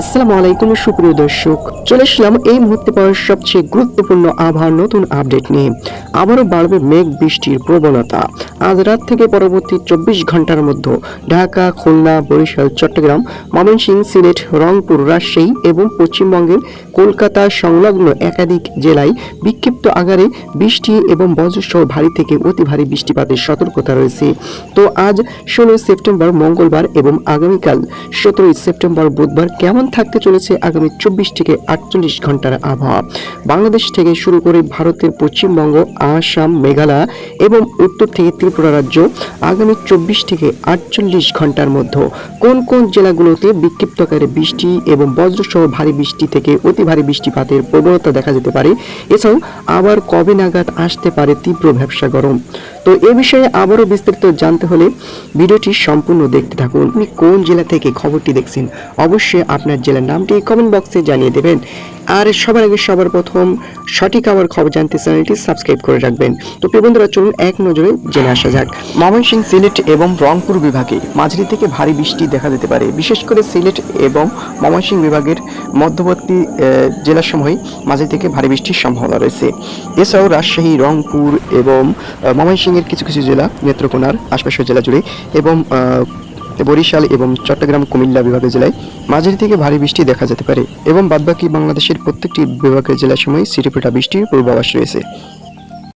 আসসালামু আলাইকুম, সুপ্রিয় দর্শক। চলে এসলাম এই মুহূর্তে পাওয়ার সবচেয়ে গুরুত্বপূর্ণ আবহাওয়ার নতুন আপডেট নিয়ে। আবারও বাড়বে মেঘ বৃষ্টির প্রবণতা। আজ রাত থেকে পরবর্তী চব্বিশ ঘণ্টার মধ্যে ঢাকা, খুলনা, বরিশাল, চট্টগ্রাম, ময়মনসিংহ, সিলেট, রংপুর, রাজশাহী এবং পশ্চিমবঙ্গের কলকাতা সংলগ্ন একাধিক জেলায় বিক্ষিপ্ত আকারে বৃষ্টি এবং বজ্রসহ ভারী থেকে অতি ভারী বৃষ্টিপাতের সতর্কতা রয়েছে। তো আজ ষোলোই সেপ্টেম্বর মঙ্গলবার এবং আগামীকাল সতেরোই সেপ্টেম্বর বুধবার কেমন থাকতে চলেছে আগামী চব্বিশ থেকে আটচল্লিশ ঘণ্টার আবহাওয়া। বাংলাদেশ থেকে শুরু করে ভারতের পশ্চিমবঙ্গ, আসাম, মেঘালয় এবং উত্তর থেকে ত্রিপুরা রাজ্য আগামী চব্বিশ থেকে আটচল্লিশ ঘণ্টার মধ্যে। কোন কোন জেলাগুলোতে বিক্ষিপ্ত আকারে বৃষ্টি এবং বজ্রসহ ভারী বৃষ্টি থেকে অতি ভারী বৃষ্টিপাতের প্রবণতা দেখা যেতে পারে? এছাড়াও আবার কবে নাগাদ আসতে পারে তীব্র ব্যবসা গরম? তো এ বিষয়ে আবারও বিস্তারিত জানতে হলে ভিডিওটি সম্পূর্ণ দেখতে থাকুন। আপনি কোন জেলা থেকে খবরটি দেখছেন, অবশ্যই আপনার জেলার নামটি কমেন্ট বক্সে জানিয়ে দেবেন। আর সবার আগে সবার প্রথম সঠিক আবার খবর জানতে চ্যানেলটি সাবস্ক্রাইব করে রাখবেন। তো প্রিয় বন্ধুরা চলুন এক নজরে জেনে আসা যাক। ময়মনসিংহ সিলেট এবং রংপুর বিভাগে মাঝারি থেকে ভারী বৃষ্টি দেখা যেতে পারে। বিশেষ করে সিলেট এবং ময়মনসিংহ বিভাগের মধ্যবর্তী জেলাসমূহে মাঝারি থেকে ভারী বৃষ্টির সম্ভাবনা রয়েছে। এছাড়াও রাজশাহী রংপুর এবং আহ, ময়মনসিংহের কিছু কিছু জেলা নেত্রকোনার আশপাশের জেলা জুড়ে এবং বরিশাল এবং চট্টগ্রাম, কুমিল্লা বিভাগের জেলায় মাঝারি থেকে ভারী বৃষ্টি দেখা যেতে পারে এবং বাদবাকি বাংলাদেশের প্রত্যেকটি বিভাগের জেলার সময় সিটিপেটা বৃষ্টির পূর্বাভাস রয়েছে।